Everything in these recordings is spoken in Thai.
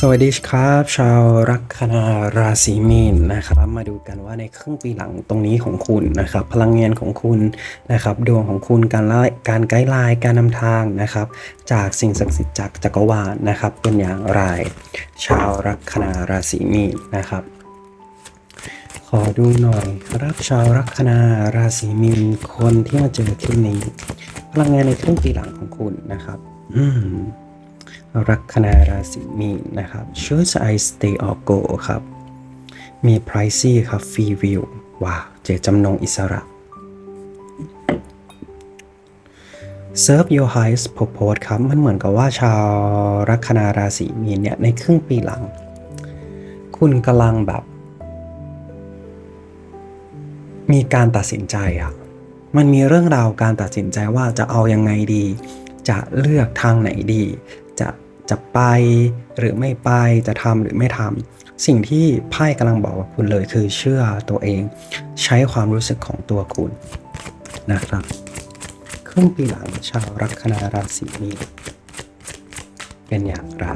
สวัสดีครับ ชาวลัคนาราศีมีนนะครับ มาดูกันว่าในครึ่งปีหลังตรงนี้ของคุณนะครับ พลังงานของคุณนะครับ ดวงของคุณการไล่การไกด์ไลน์การนำทางนะครับ จากสิ่งศักดิ์สิทธิ์จากจักรวาลนะครับ เป็นอย่างไร ชาวลัคนาราศีมีนนะครับ ขอดูหน่อยครับชาวลัคนาราศีมีนคนที่มาเจอคลิปนี้ พลังงานในครึ่งปีหลังของคุณนะครับ อืม ลัคนาราศีมีนนะครับ Should I stay or go ครับ มี pricey ครับ free will ว้าว เจจำนงอิสระ Serve your highest purpose ครับ มันเหมือนกับว่าชาวลัคนาราศีมีนเนี่ย ในครึ่งปีหลัง คุณกำลังแบบ มีการตัดสินใจอะมันมีเรื่องราวการตัดสินใจว่าจะเอายังไงดี จะเลือกทางไหนดี จะ จะไปหรือไม่ไปจะทำหรือไม่ทำสิ่งที่ไพ่กำลังบอกกับคุณเลยคือเชื่อตัวเอง ใช้ความรู้สึกของตัวคุณนะครับครึ่งปีหลังชาวลัคนาราศีมีนเป็นอย่างไร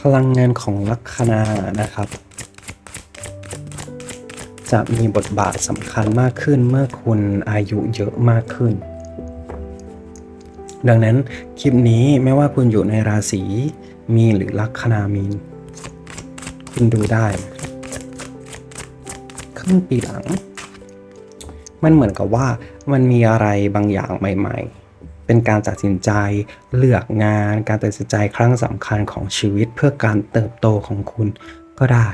พลังงานของลัคนานะครับ จะมีบทบาทสำคัญมากขึ้นเมื่อคุณอายุเยอะมากขึ้น ดังนั้นคลิปนี้ไม่ว่าคุณอยู่ในราศีมีนหรือลัคนามีน คุณดูได้ครึ่งปีหลัง มันเหมือนกับว่ามันมีอะไรบางอย่างใหม่ ๆเป็นการตัดสินใจเลือกงาน การตัดสินใจครั้งสำคัญของชีวิตเพื่อการเติบโตของคุณก็ได้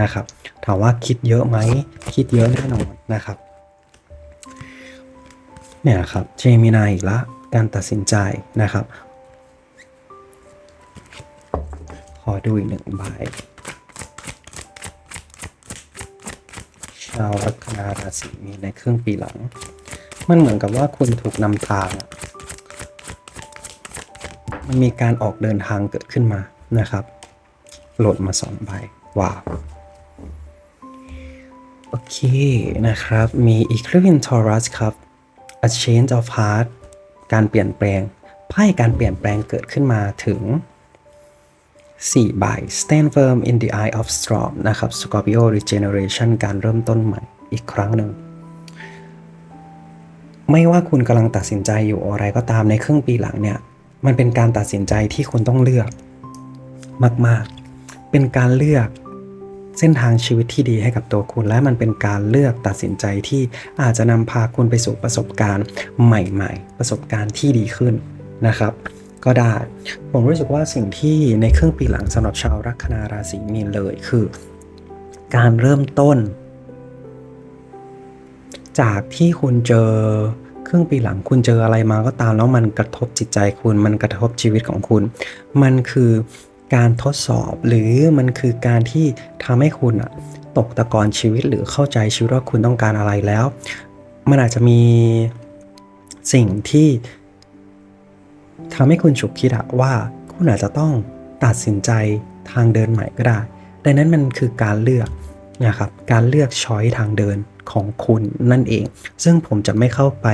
นะครับ ถามว่าคิดเยอะไหมคิดเยอะแน่นอนนะครับ เนี่ยครับเจมินายอีกละการตัดสินใจนะครับ ขอดูอีกหนึ่งใบชาวลัคนาราศีมีในครึ่งปีหลัง มันเหมือนกับว่าคุณถูกนำทางอะมันมีการออกเดินทางเกิดขึ้นมานะครับ โหลดมาสองใบว้าว โอเคนะครับ มี e c l i p s e Taurus ครับ a change of heart การเปลี่ยนแปลง ไพ่การเปลี่ยนแปลงเกิดขึ้นมาถึง4ใบ stand firm in the eye of storm นะครับ Scorpio regeneration การเริ่มต้นใหม่อีกครั้งหนึ่ง ไม่ว่าคุณกำลังตัดสินใจอยู่อะไรก็ตามในครึ่งปีหลังเนี่ย มันเป็นการตัดสินใจที่คุณต้องเลือก มาก ๆ เป็นการเลือก เส้นทางชีวิตที่ดีให้กับตัวคุณ และมันเป็นการเลือกตัดสินใจที่อาจจะนำพาคุณไปสู่ประสบการณ์ใหม่ ๆ ประสบการณ์ที่ดีขึ้นนะครับก็ได้ ผมรู้สึกว่าสิ่งที่ในครึ่งปีหลังสำหรับชาวลัคนาราศีมีนเลยคือ การเริ่มต้น จากที่คุณเจอครึ่งปีหลังคุณเจออะไรมาก็ตามแล้วมันกระทบจิตใจคุณ มันกระทบชีวิตของคุณ มันคือ การทดสอบหรือมันคือการที่ทำให้คุณอะตกตะกอนชีวิตหรือเข้าใจชีวิตว่าคุณต้องการอะไรแล้ว มันอาจจะมีสิ่งที่ทำให้คุณฉุกคิดว่าคุณอาจจะต้องตัดสินใจทางเดินใหม่ก็ได้ ดังนั้นมันคือการเลือกนะครับ การเลือกช้อยทางเดินของคุณนั่นเอง ซึ่งผมจะไม่เข้าไป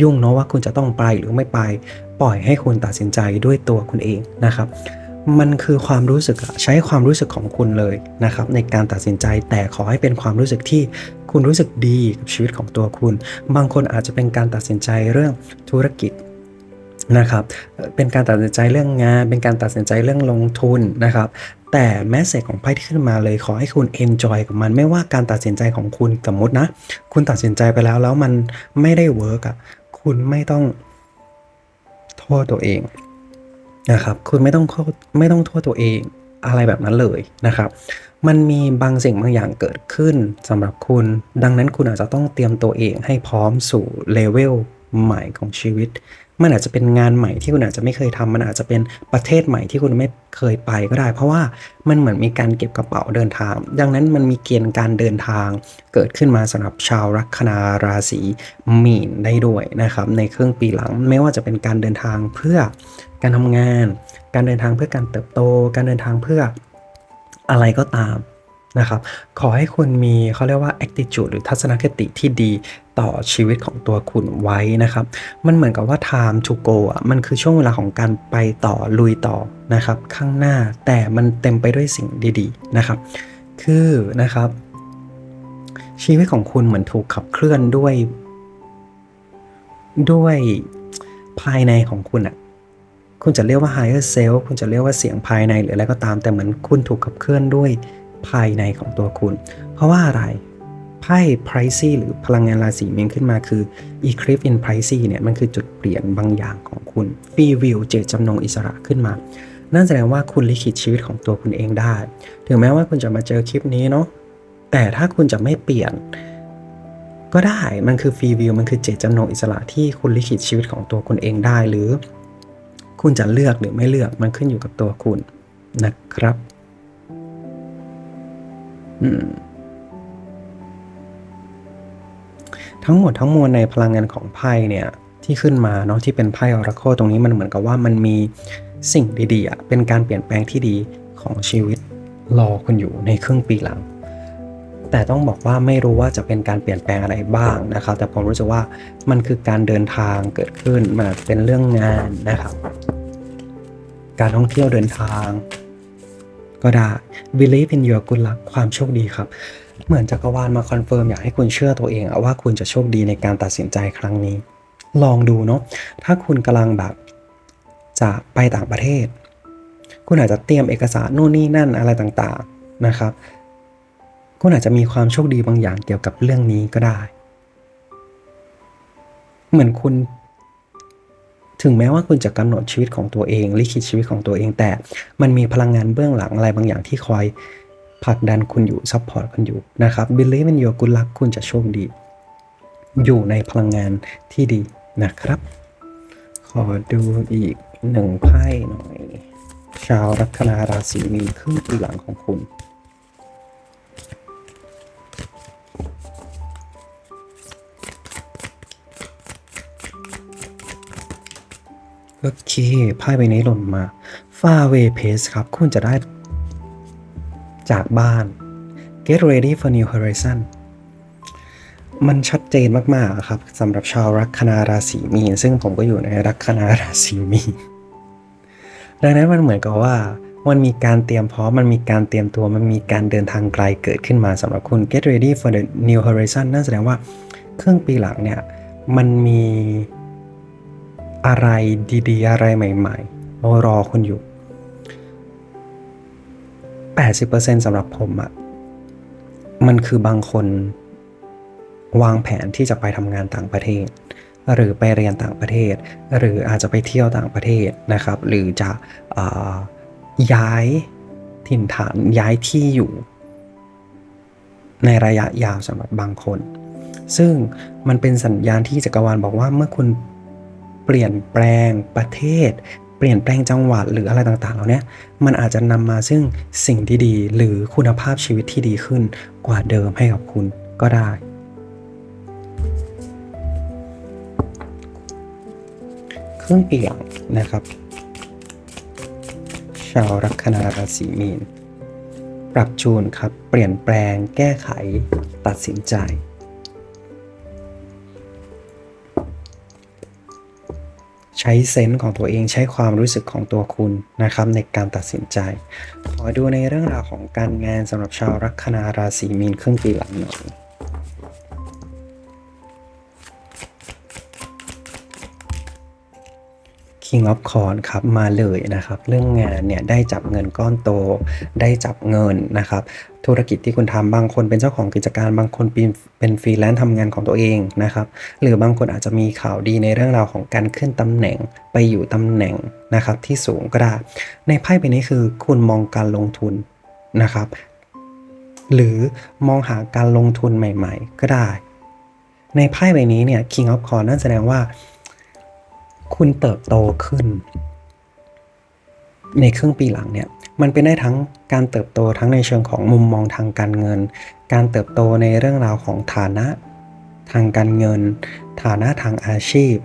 ยุ่งเนาะว่าคุณจะต้องไปหรือไม่ไป ปล่อยให้คุณตัดสินใจด้วยตัวคุณเองนะครับ มันคือความรู้สึกใช้ความรู้สึกของคุณเลยนะครับในการตัดสินใจแต่ขอให้เป็นความรู้สึกที่คุณรู้สึกดีกับชีวิตของตัวคุณ บางคนอาจจะเป็นการตัดสินใจเรื่องธุรกิจนะครับเป็นการตัดสินใจเรื่องงาน เป็นการตัดสินใจเรื่องลงทุนนะครับแต่แมสเซจของไพ่ที่ขึ้นมาเลยขอให้คุณ enjoy กับมันไม่ว่าการตัดสินใจของคุณสมมตินะ คุณตัดสินใจไปแล้วแล้วมันไม่ได้เวิร์กอะคุณไม่ต้องโทษตัวเอง นะครับคุณไม่ต้องโทษไม่ต้องโทษตัวเองอะไรแบบนั้นเลยนะครับ มันมีบางสิ่งบางอย่างเกิดขึ้นสำหรับคุณ ดังนั้นคุณอาจจะต้องเตรียมตัวเองให้พร้อมสู่เลเวลใหม่ของชีวิต มันอาจจะเป็นงานใหม่ที่คุณอาจจะไม่เคยทำมันอาจจะเป็นประเทศใหม่ที่คุณไม่เคยไปก็ได้ เพราะว่ามันเหมือนมีการเก็บกระเป๋าเดินทาง ดังนั้นมันมีเกณฑ์การเดินทาง เกิดขึ้นมาสำหรับชาวลัคนาราศีมีนได้ด้วยนะครับในครึ่งปีหลัง ไม่ว่าจะเป็นการเดินทางเพื่อ การทำงาน การเดินทางเพื่อการเติบโต การเดินทางเพื่ออะไรก็ตามนะครับ ขอให้คุณมีเขาเรียกว่า attitude หรือทัศนคติที่ดีต่อชีวิตของตัวคุณไว้นะครับ มันเหมือนกับว่า time to go อะ มันคือช่วงเวลาของการไปต่อลุยต่อนะครับ ข้างหน้าแต่มันเต็มไปด้วยสิ่งดีๆนะครับ คือนะครับ ชีวิตของคุณเหมือนถูกขับเคลื่อนด้วย ด้วยภายในของคุณอะ คุณจะเรียกว่า higher self คุณจะเรียกว่าเสียงภายในหรืออะไรก็ตาม แต่เหมือนคุณถูกขับเคลื่อนด้วยภายในของตัวคุณ เพราะว่าอะไรไพ่ Pricey หรือพลังงานราศีเมีนขึ้นมาคือ Eclipse in Pricey เนี่ยมันคือจุดเปลี่ยนบางอย่างของคุณ Free Will เจตจำนงอิสระขึ้นมา นั่นแสดงว่าคุณลิขิตชีวิตของตัวคุณเองได้ ถึงแม้ว่าคุณจะมาเจอคลิปนี้เนาะแต่ถ้าคุณจะไม่เปลี่ยน ก็ได้มันคือฟรีวิวมันคือเจตจำนงอิสระที่คุณลิขิตชีวิตของตัวคุณเองได้หรือ คุณจะเลือกหรือไม่เลือกมันขึ้นอยู่กับตัวคุณนะครับทั้งหมดทั้งมวลในพลังงานของไพ่เนี่ยที่ขึ้นมาเนาะที่เป็นไพ่ออราโคตรงนี้มันเหมือนกับว่ามันมีสิ่งดีๆเป็นการเปลี่ยนแปลงที่ดีของชีวิตรอคุณอยู่ในครึ่งปีหลัง แต่ต้องบอกว่าไม่รู้ว่าจะเป็นการเปลี่ยนแปลงอะไรบ้างนะครับ แต่ผมรู้สึกว่ามันคือการเดินทางเกิดขึ้นมันอาจจะเป็นเรื่องงานนะครับ การท่องเที่ยวเดินทาง ก็ได้ believe in your good luck ความโชคดีครับ เหมือนจักรวาลมาคอนเฟิร์มอยากให้คุณเชื่อตัวเองว่าคุณจะโชคดีในการตัดสินใจครั้งนี้ ลองดูเนาะถ้าคุณกำลังแบบจะไปต่างประเทศ คุณอาจจะเตรียมเอกสารนู่นนี่นั่นอะไรต่างๆนะครับ คุณอาจจะมีความโชคดีบางอย่างเกี่ยวกับเรื่องนี้ก็ได้ เหมือนคุณ ถึงแม้ว่าคุณจะกำหนดชีวิตของตัวเองลิขิตชีวิตของตัวเองแต่ มันมีพลังงานเบื้องหลังอะไรบางอย่างที่คอยผลักดันคุณอยู่ซัพพอร์ตคุณอยู่นะครับ believe in your good luck คุณจะโชคดี อยู่ในพลังงานที่ดีนะครับ ขอดูอีกหนึ่งไพ่หน่อย ชาวลัคนาราศีมีนครึ่งปีหลังของคุณ โอเคไพ่ใบนี้หล่นมา Far Away Pace ครับ คุณจะได้จากบ้าน Get ready for new horizon มันชัดเจนมาก ๆ ครับสำหรับชาวลัคนาราศีมีนซึ่งผมก็อยู่ในลัคนาราศีมีนดังนั้นมันเหมือนกับว่า มันมีการเตรียมพร้อมมันมีการเตรียมตัวมันมีการเดินทางไกลเกิดขึ้นมาสำหรับคุณ get ready for the new horizon นั่นแสดงว่าเครึ่องปีหลังเนี่ย มันมี อะไรดีๆ อะไรใหม่ๆรอคุณอยู่ 80%สำหรับผมอะมันคือบางคนวางแผนที่จะไปทำงานต่างประเทศ หรือไปเรียนต่างประเทศ หรืออาจจะไปเที่ยวต่างประเทศนะครับ หรือจะอย้ายถิ่นฐานย้ายที่อยู่ ในระยะยาวสำหรับบางคน ซึ่งมันเป็นสัญญาณที่จักรวาลบอกว่าเมื่อคุณ เปลี่ยนแปลงประเทศ เปลี่ยนแปลงจังหวัดหรืออะไรต่างๆเหล่านี้มันอาจจะนำมาซึ่งสิ่งที่ดีหรือคุณภาพชีวิตที่ดีขึ้นกว่าเดิมให้กับคุณก็ได้ เครึ่องปีหลังนะครับ ชาวลัคนาราศีมีน ปรับจูนครับ เปลี่ยนแปลงแก้ไขตัดสินใจ ใช้เซนส์ของตัวเองใช้ความรู้สึกของตัวคุณนะครับในการตัดสินใจ ขอดูในเรื่องราวของการงานสำหรับชาวลัคนาราศีมีนครึ่งปีหลังหน่อย King of c o r n ครับมาเลยนะครับ เรื่องงานเนี่ยได้จับเงินก้อนโต ได้จับเงินนะครับ ธุรกิจที่คุณทำบางคนเป็นเจ้าของกิจการบางคนเป็นเป็นฟรีแลนซ์ทำงานของตัวเองนะครับ หรือบางคนอาจจะมีข่าวดีในเรื่องราวของการขึ้นตำแหน่งไปอยู่ตำแหน่งนะครับที่สูงก็ได้ ในไพ่ใบนี้คือคุณมองการลงทุนนะครับ หรือมองหาการลงทุนใหม่ ๆ ก็ได้ ในไพ่ใบนี้เนี่ย King of c o r n นั่นแสดงว่า คุณเติบโตขึ้น ในครึ่งปีหลังเนี่ยมันเป็นได้ทั้งการเติบโตทั้งในเชิงของมุมมองทางการเงิน การเติบโตในเรื่องราวของฐานะทางการเงิน ฐานะทางอาชีพ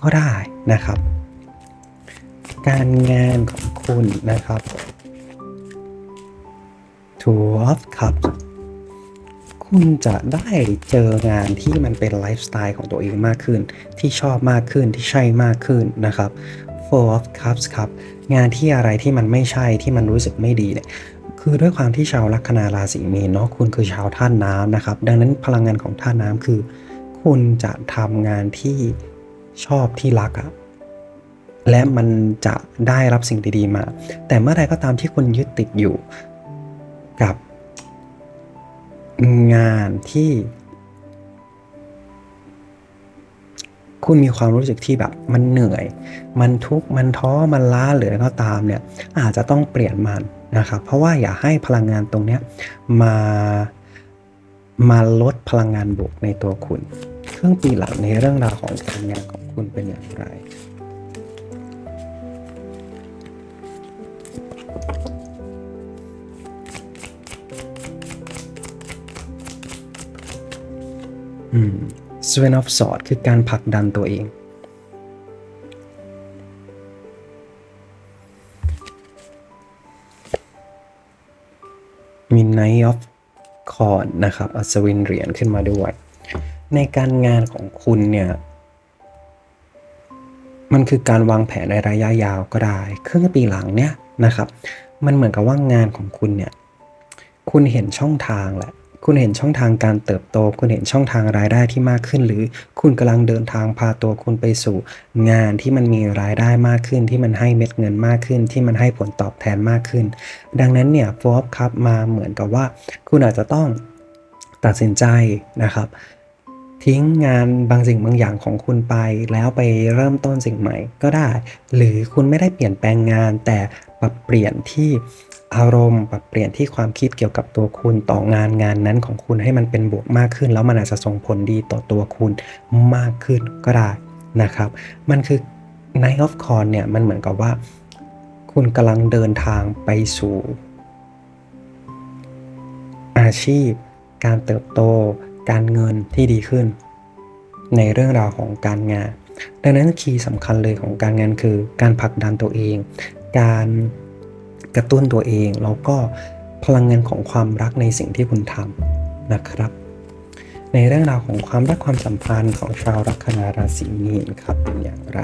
ก็ได้นะครับ การงานของคุณนะครับ Two of Cups คุณจะได้เจองานที่มันเป็นไลฟ์สไตล์ของตัวเองมากขึ้น ที่ชอบมากขึ้นที่ใช่มากขึ้นนะครับ Four of Cups ครับ งานที่อะไรที่มันไม่ใช่ที่มันรู้สึกไม่ดีเนี่ยคือด้วยความที่ชาวลัคนาราศีมีนเนาะคุณคือชาวท่านน้ำนะครับ ดังนั้นพลังงานของท่านน้ำคือ คุณจะทำงานที่ชอบที่รักอะและมันจะได้รับสิ่งดีๆมา แต่เมื่อใดก็ตามที่คุณยึดติดอยู่กับ งานที่ คุณมีความรู้สึกที่แบบมันเหนื่อย มันทุกข์มันท้อมันล้าหรืออะไรก็ตามเนี่ย อาจจะต้องเปลี่ยนมันนะครับ เพราะว่าอย่าให้พลังงานตรงเนี้ยมามาลดพลังงานบวกในตัวคุณครึ่งปีหลังในเรื่องราวของการงานของคุณเป็นอย่างไร อืม Seven of Swords คือการผลักดันตัวเองมี Knight of Corn นะครับ อัศวินเหรียญขึ้นมาด้วย ในการงานของคุณเนี่ย มันคือการวางแผนในระยะยาวก็ได้ ครึ่งปีหลังเนี่ยนะครับ มันเหมือนกับว่างานของคุณเนี่ย คุณเห็นช่องทางแหละ คุณเห็นช่องทางการเติบโต คุณเห็นช่องทางรายได้ที่มากขึ้น หรือคุณกำลังเดินทางพาตัวคุณไปสู่ งานที่มันมีรายได้มากขึ้น ที่มันให้เม็ดเงินมากขึ้น ที่มันให้ผลตอบแทนมากขึ้น ดังนั้นเนี่ยโฟร์คัพมาเหมือนกับว่า คุณอาจจะต้องตัดสินใจนะครับ ทิ้งงานบางสิ่งบางอย่างของคุณไป แล้วไปเริ่มต้นสิ่งใหม่ก็ได้ หรือคุณไม่ได้เปลี่ยนแปลงงานแต่ ปรับเปลี่ยนที่อารมณ์ ปรับเปลี่ยนที่ความคิดเกี่ยวกับตัวคุณต่องานงานนั้นของคุณให้มันเป็นบวกมากขึ้น แล้วมันอาจจะส่งผลดีต่อตัวคุณมากขึ้นก็ได้นะครับ มันคือ Night of c o n เนี่ยมันเหมือนกับว่า คุณกำลังเดินทางไปสู่ อาชีพ การเติบโต การเงินที่ดีขึ้น ในเรื่องราวของการงานดังนั้นคีย์สำคัญเลยของการงานคือการผลักดันตัวเอง การกระตุ้นตัวเอง แล้วก็พลังงานของความรักในสิ่งที่คุณทำนะครับ ในเรื่องราวของความรักความสัมพันธ์ของชาวลัคนาราศีมีนครับเป็นอย่างไร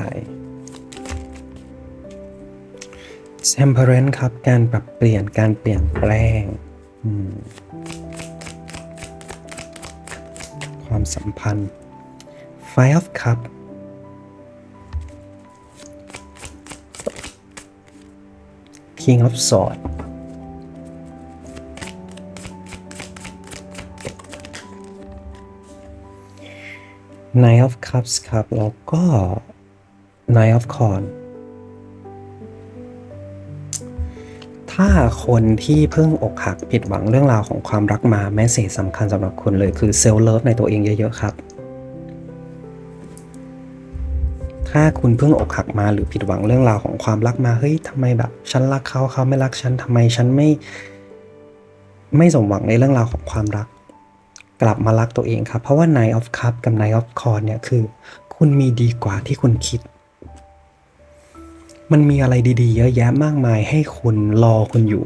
Temperance ครับการปรับเปลี่ยนการเปลี่ยนแปลงความสัมพันธ์ Five of Cup King of Sword Nine of Cups ครับ แล้วก็ Nine of Corn ถ้าคนที่เพิ่งอกหักผิดหวังเรื่องราวของความรักมาแมสเซจสำคัญสำหรับคุณเลยคือเซลล์เลิฟในตัวเองเยอะ ๆ ครับ ถ้าคุณเพิ่งอกหักมาหรือผิดหวังเรื่องราวของความรักมาเฮ้ยทำไมแบบ ฉันรักเขาเขาไม่รักฉันทำไมฉันไม่ ไม่สมหวังในเรื่องราวของความรัก กลับมารักตัวเองครับ เพราะว่า Nine of Cup กับ Nine of c o r n เนี่ยคือ คุณมีดีกว่าที่คุณคิด มันมีอะไรดีๆ เยอะแยะมากมายให้คุณรอคุณอยู่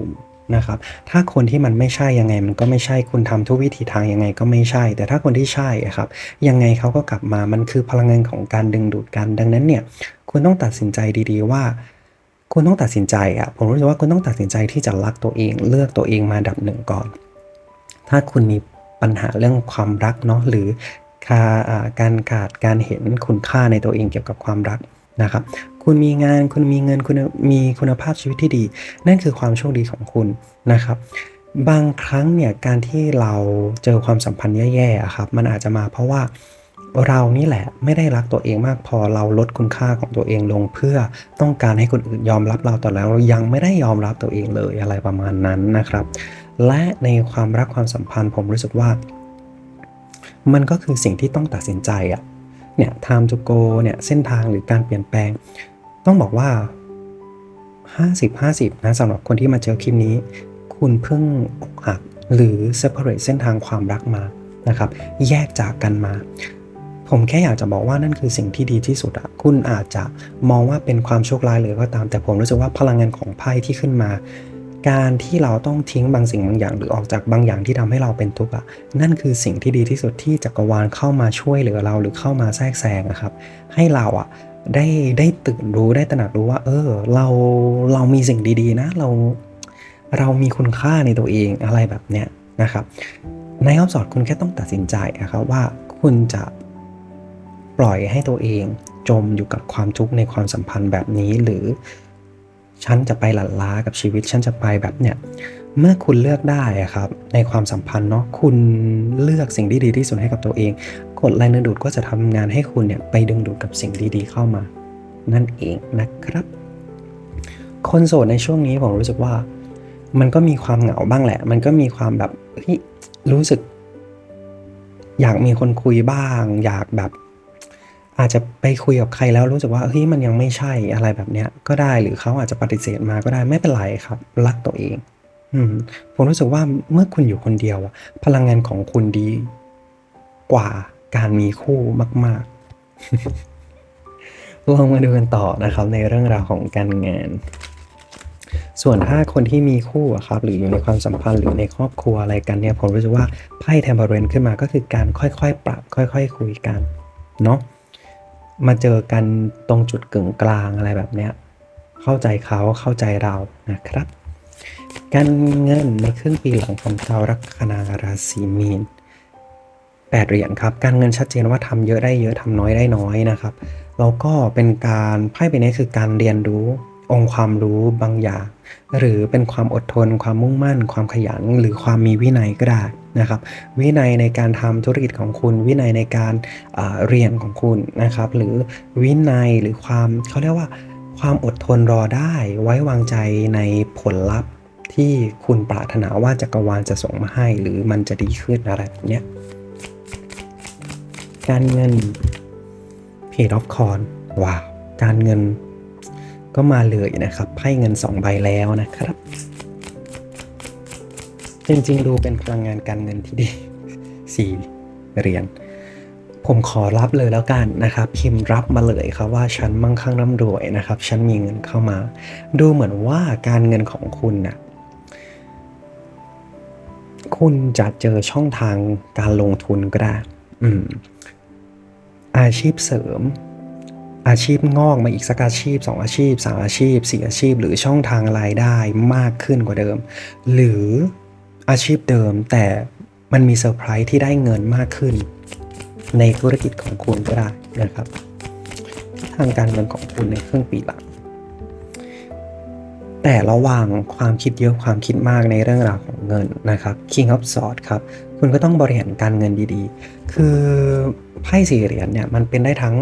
นะครับ ถ้าคนที่มันไม่ใช่ยังไง มันก็ไม่ใช่ คุณทำทุกวิธีทางยังไงก็ไม่ใช่ แต่ถ้าคนที่ใช่ครับ ยังไงเขาก็กลับมา มันคือพลังงานของการดึงดูดกัน ดังนั้นเนี่ย คุณต้องตัดสินใจดีๆว่า คุณต้องตัดสินใจอะผมรู้สึกว่าคุณต้องตัดสินใจที่จะรักตัวเอง เลือกตัวเองมาดับหนึ่งก่อน ถ้าคุณมีปัญหาเรื่องความรักเนาะ หรือการขาดการเห็นคุณค่าในตัวเองเกี่ยวกับความรัก นะครับ คุณมีงานคุณมีเงินคุณมีคุณภาพชีวิตที่ดี นั่นคือความโชคดีของคุณนะครับ บางครั้งเนี่ยการที่เราเจอความสัมพันธ์แย่ๆครับ มันอาจจะมาเพราะว่าเรานี่แหละไม่ได้รักตัวเองมากพอเราลดคุณค่าของตัวเองลง เพื่อต้องการให้คนอื่นยอมรับเราแต่แล้วเรายังไม่ได้ยอมรับตัวเองเลยอะไรประมาณนั้นนะครับ และในความรักความสัมพันธ์ผมรู้สึกว่า มันก็คือสิ่งที่ต้องตัดสินใจอะ เนี่ย time to go เนี่ยเส้นทางหรือการเปลี่ยนแปลง ต้องบอกว่า 50-50 นะสำหรับคนที่มาเจอคลิปนี้ คุณเพิ่งอกหักหรือ separate เส้นทางความรักมานะครับ แยกจากกันมา ผมแค่อยากจะบอกว่านั่นคือสิ่งที่ดีที่สุดอะคุณอาจจะมองว่าเป็นความโชคร้ายหรือก็ตาม แต่ผมรู้สึกว่าพลังงานของไพ่ที่ขึ้นมา การที่เราต้องทิ้งบางสิ่งบางอย่าง หรือออกจากบางอย่างที่ทำให้เราเป็นทุกข์อะนั่นคือสิ่งที่ดีที่สุดที่จักรวาลเข้ามาช่วยเหลือเราหรือเข้ามาแทรกแซงอะครับ ให้เราอะได้ได้ตื่นรู้ได้ตระหนักรู้ว่า เออ เราเรามีสิ่งดีๆ นะ เราเรามีคุณค่าในตัวเองอะไรแบบเนี้ยนะครับในคำสอนคุณแค่ต้องตัดสินใจนะครับว่าคุณจะปล่อยให้ตัวเองจมอยู่กับความทุกข์ในความสัมพันธ์แบบนี้หรือ ฉันจะไปหลั่นล้ากับชีวิต ฉันจะไปแบบเนี้ยเมื่อคุณเลือกได้อะครับ ในความสัมพันธ์เนาะ คุณเลือกสิ่งที่ดีที่สุดให้กับตัวเอง กฎแรงดึงดูดก็จะทำงานให้คุณเนี่ยไปดึงดูดกับสิ่งดีๆเข้ามา นั่นเองนะครับ คนโสดในช่วงนี้ผมรู้สึกว่า มันก็มีความเหงาบ้างแหละ มันก็มีความแบบรู้สึก อยากมีคนคุยบ้าง อยากแบบ อาจจะไปคุยกับใครแล้วรู้สึกว่าเฮ้ยมันยังไม่ใช่อะไรแบบเนี้ยก็ได้หรือเขาอาจจะปฏิเสธมาก็ได้ไม่เป็นไรครับ รักตัวเองอืมผมรู้สึกว่าเมื่อคุณอยู่คนเดียวพลังงานของคุณดีกว่าการมีคู่มาก ๆ ลองมาดูกันต่อนะครับในเรื่องราวของการงาน ส่วนถ้าคนที่มีคู่ครับ หรืออยู่ในความสัมพันธ์หรือในครอบครัวอะไรกันเนี่ยผมรู้สึกว่าไพ่เทมเ r เรนขึ้นมาก็คือการค่อยๆ ปรับ ค่อย ๆ คุยกันเนาะ มาเจอกันตรงจุดกึ่งกลางอะไรแบบเนี้ยเข้าใจเขาเข้าใจเรานะครับ การเงินในครึ่งปีหลังของชาวลัคนาราศีมีน8เหรียญครับ การเงินชัดเจนว่าทำเยอะได้เยอะทำน้อยได้น้อยนะครับแล้วก็เป็นการไพ่ใบนี้คือการเรียนรู้องค์ความรู้บางอย่าง หรือเป็นความอดทน ความมุ่งมั่น ความขยัน หรือความมีวินัยก็ได้ นะครับ วินัยในการทำธุรกิจของคุณ วินัยในการเรียนของคุณนะครับ หรือวินัยหรือความเขาเรียกว่าความอดทนรอได้ไว้วางใจในผลลัพธ์ที่คุณปรารถนาว่าจักรวาลจะส่งมาให้ หรือมันจะดีขึ้นอะไรแบบเนี้ยการเงิน Page of c o r n ว้าวการเงินก็มาเลยนะครับไพ่เงิน 2 ใบแล้วนะครับ จริงๆ ดูเป็นพลังงานการเงินที่ดี4เหรียญผมขอรับเลยแล้วกันนะครับ พิมพ์รับมาเลยครับว่าฉันมั่งคั่งร่ำรวยนะครับ ฉันมีเงินเข้ามา ดูเหมือนว่าการเงินของคุณนะ่ะคุณจะเจอช่องทางการลงทุนก็ได้อืมอาชีพเสริม อาชีพงอกมาอีกสักอาชีพ 2 อาชีพ 3 อาชีพ 4 อาชีพ หรือช่องทางรายได้มากขึ้นกว่าเดิม หรือ อาชีพเดิมแต่มันมีเซอร์ไพรส์ที่ได้เงินมากขึ้น ในธุรกิจของคุณก็ได้นะครับ ทางการเงินของคุณในครึ่งปีหลัง แต่ระวังความคิดเยอะความคิดมากในเรื่องราวของเงินนะครับ King of Swords ครับ คุณก็ต้องบริหารการเงินดีๆ คือไพ่สี่เหรียญเนี่ยมันเป็นได้ทั้ง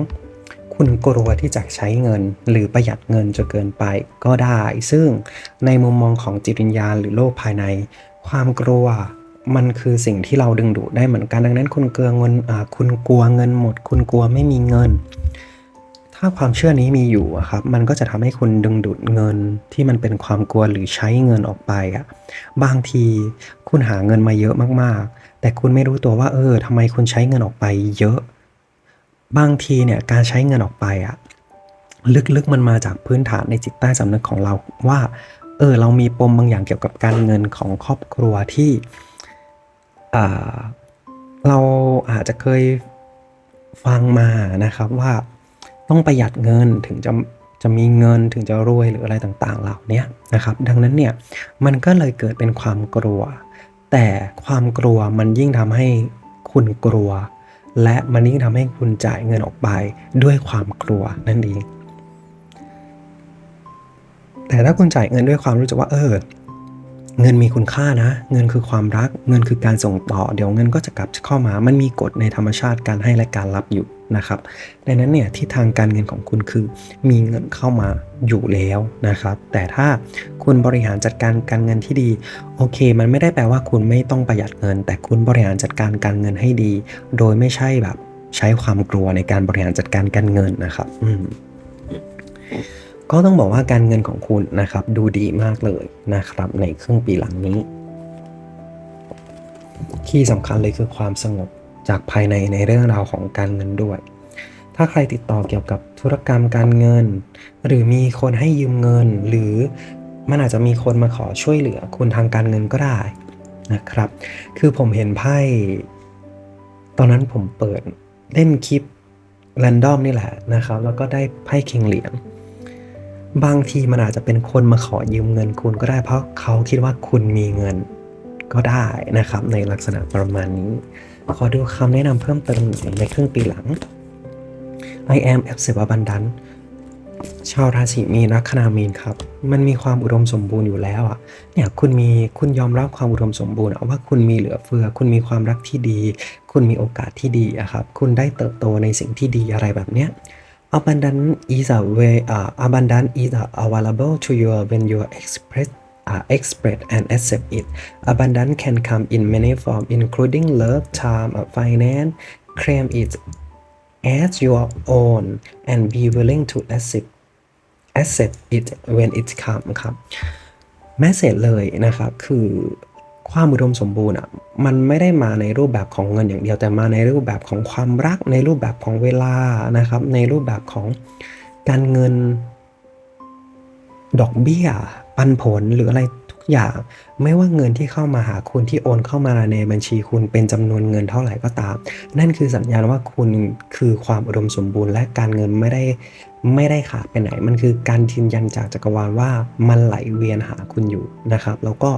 คุณกลัวที่จะใช้เงินหรือประหยัดเงินจนเกินไปก็ได้ ซึ่งในมุมมองของจิตวิญญาณหรือโลกภายใน ความกลัวมันคือสิ่งที่เราดึงดูดได้เหมือนกันดังนั้นคุณเกลือเงินคุณกลัวเงินหมด คุณกลัวไม่มีเงิน ถ้าความเชื่อนี้มีอยู่ครับ มันก็จะทำให้คุณดึงดูดเงินที่มันเป็นความกลัวหรือใช้เงินออกไปอะบางทีคุณหาเงินมาเยอะมากๆ แต่คุณไม่รู้ตัวว่า เออทำไมคุณใช้เงินออกไปเยอะ บางทีเนี่ยการใช้เงินออกไปอะลึกๆมันมาจากพื้นฐานในจิตใต้สำนึกของเราว่า เออเรามีปมบางอย่างเกี่ยวกับการเงินของครอบครัวที่เราอาจจะเคยฟังมานะครับว่าต้องประหยัดเงินถึงจะจะมีเงินถึงจะรวยหรืออะไรต่างๆเหล่านี้นะครับ ดังนั้นเนี่ยมันก็เลยเกิดเป็นความกลัว แต่ความกลัวมันยิ่งทำให้คุณกลัว และมันยิ่งทำให้คุณจ่ายเงินออกไปด้วยความกลัวนั่นเอง แต่ถ้าคุณจ่ายเงินด้วยความรู้จักว่าเออเงินมีคุณค่านะ เงินคือความรัก เงินคือการส่งต่อ เดี๋ยวเงินก็จะกลับเข้ามา มันมีกฎในธรรมชาติการให้และการรับอยู่นะครับ ดังนั้นเนี่ยที่ทางการเงินของคุณคือมีเงินเข้ามาอยู่แล้วนะครับ แต่ถ้าคุณบริหารจัดการการเงินที่ดี โอเค มันไม่ได้แปลว่าคุณไม่ต้องประหยัดเงิน แต่คุณบริหารจัดการการเงินให้ดี โดยไม่ใช่แบบใช้ความกลัวในการบริหารจัดการการเงินนะครับ อืม ก็ต้องบอกว่าการเงินของคุณนะครับดูดีมากเลยนะครับ ในครึ่งปีหลังนี้ ที่สำคัญเลยคือความสงบจากภายในในเรื่องราวของการเงินด้วย ถ้าใครติดต่อเกี่ยวกับธุรกรรมการเงิน หรือมีคนให้ยืมเงิน หรือมันอาจจะมีคนมาขอช่วยเหลือคุณทางการเงินก็ได้นะครับ คือผมเห็นไพ่ ตอนนั้นผมเปิดเล่นคลิปแรนดอมนี่แหละนะครับ แล้วก็ได้ไพ่คิงเหรียญ บางทีมันอาจจะเป็นคนมาขอยืมเงินคุณก็ได้ เพราะเขาคิดว่าคุณมีเงินก็ได้นะครับ ในลักษณะประมาณนี้ ขอดูคำแนะนำเพิ่มเติมในครึ่งปีหลัง I am a b s e v a b u n d a n ชาวราศีมีนลัคนามีนครับ มันมีความอุดมสมบูรณ์อยู่แล้วอะเนี่ยคุณมีคุณยอมรับความอุดมสมบูรณ์อะว่าคุณมีเหลือเฟือ คุณมีความรักที่ดี คุณมีโอกาสที่ดีอะครับ คุณได้เติบโตในสิ่งที่ดีอะไรแบบเนี้ย abundant is a way uh, abundant is a available to you when you express uh, express and accept it abundance can come in many forms including love time uh, finance claim it as your own and be willing to accept accept it when it comes ครับแมสเซจเลยนะครับ คือ ความอุดมสมบูรณ์อะมันไม่ได้มาในรูปแบบของเงินอย่างเดียว แต่มาในรูปแบบของความรัก ในรูปแบบของเวลานะครับ ในรูปแบบของการเงิน ดอกเบี้ย ปันผลหรืออะไรทุกอย่าง ไม่ว่าเงินที่เข้ามาหาคุณที่โอนเข้ามาในบัญชีคุณเป็นจำนวนเงินเท่าไหร่ก็ตาม นั่นคือสัญญาณว่าคุณคือความอุดมสมบูรณ์ และการเงินไม่ได้ไม่ได้ขาดไปไหน มันคือการยืนยันจากจักรวาลว่ามันไหลเวียนหาคุณอยู่นะครับ แล้วก็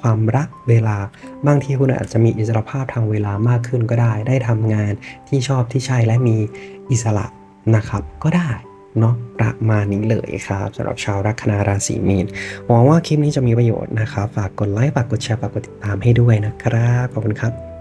ความรักเวลา บางทีคุณอาจจะมีอิสรภาพทางเวลามากขึ้นก็ได้ ได้ทำงานที่ชอบที่ใช่และมีอิสระนะครับ ก็ได้เนาะประมาณนี้เลยครับสำหรับชาวลัคนาราศีมีนหวังว่าคลิปนี้จะมีประโยชน์นะครับ ฝากกดไลค์ฝากกดแชร์ฝากกดติดตามให้ด้วยนะครับขอบคุณครับ